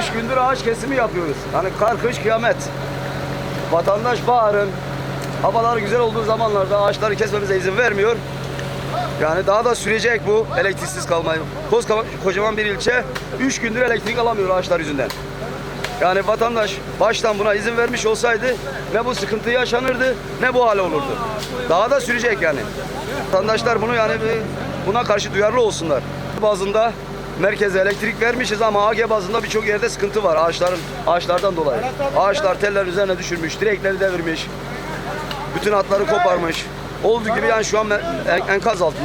Üç gündür ağaç kesimi yapıyoruz. Hani kar, kış, kıyamet. Vatandaş baharın, havalar güzel olduğu zamanlarda ağaçları kesmemize izin vermiyor. Yani daha da sürecek bu elektriksiz kalmayı. Koskocaman bir ilçe üç gündür elektrik alamıyor ağaçlar yüzünden. Yani vatandaş baştan buna izin vermiş olsaydı ne bu sıkıntı yaşanırdı ne bu hale olurdu. Daha da sürecek yani. Vatandaşlar bunu yani buna karşı duyarlı olsunlar. Bazında merkeze elektrik vermişiz ama AG bazında birçok yerde sıkıntı var ağaçların ağaçlardan dolayı. Ağaçlar tellerin üzerine düşürmüş, direkleri devirmiş. Bütün hatları koparmış. Olduğu gibi yani şu an en- enkaz altında.